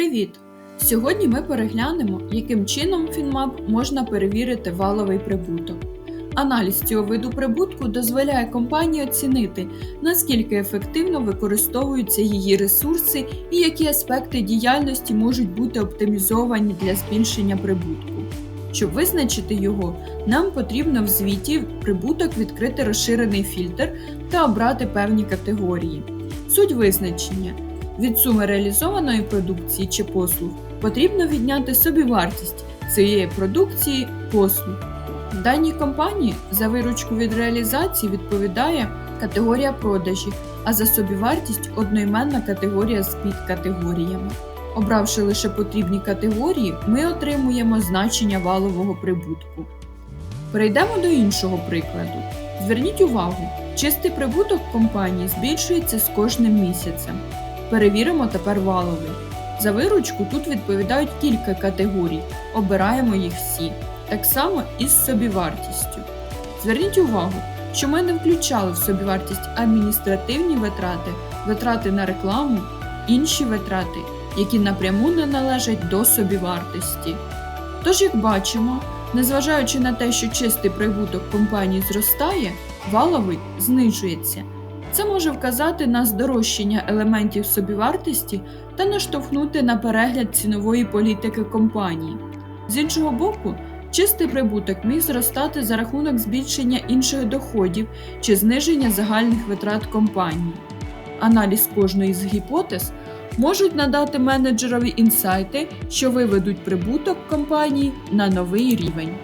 Привіт! Сьогодні ми переглянемо, яким чином FinMap можна перевірити валовий прибуток. Аналіз цього виду прибутку дозволяє компанії оцінити, наскільки ефективно використовуються її ресурси і які аспекти діяльності можуть бути оптимізовані для збільшення прибутку. Щоб визначити його, нам потрібно в звіті прибуток відкрити розширений фільтр та обрати певні категорії. Суть визначення від суми реалізованої продукції чи послуг потрібно відняти собівартість цієї продукції послуг. В даній компанії за виручку від реалізації відповідає категорія продажі, а за собівартість одноіменна категорія з підкатегоріями. Обравши лише потрібні категорії, ми отримуємо значення валового прибутку. Перейдемо до іншого прикладу. Зверніть увагу, чистий прибуток компанії збільшується з кожним місяцем. Перевіримо тепер валовий. За виручку тут відповідають кілька категорій, обираємо їх всі, так само і з собівартістю. Зверніть увагу, що ми не включали в собівартість адміністративні витрати, витрати на рекламу, інші витрати, які напряму не належать до собівартості. Тож, як бачимо, незважаючи на те, що чистий прибуток компанії зростає, валовий знижується. Це може вказати на здорожчання елементів собівартості та наштовхнути на перегляд цінової політики компанії. З іншого боку, чистий прибуток міг зростати за рахунок збільшення інших доходів чи зниження загальних витрат компанії. Аналіз кожної з гіпотез можуть надати менеджерові інсайти, що виведуть прибуток компанії на новий рівень.